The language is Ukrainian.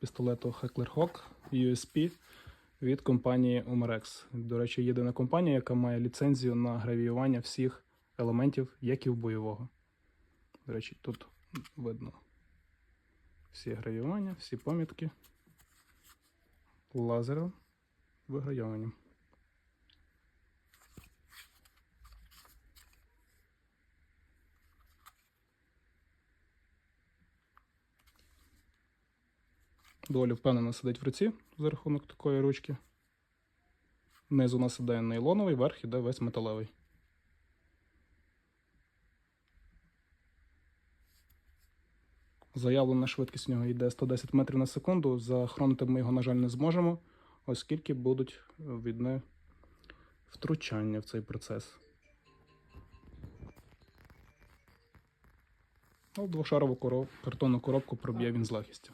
пістолету Heckler Hawk USP від компанії Umarex. До речі, єдина компанія, яка має ліцензію на гравіювання всіх елементів, як і в бойового. До речі, тут видно всі гравіювання, всі помітки лазером вигравіюванням. Доволі впевнено сидить в руці за рахунок такої ручки. Низ у нас іде нейлоновий, верх іде весь металевий. Заявлена швидкість у нього йде 110 метрів на секунду. Захоронити ми його, на жаль, не зможемо, оскільки будуть відне втручання в цей процес. Ну, двошарову короб... картонну коробку проб'є він з легкістю.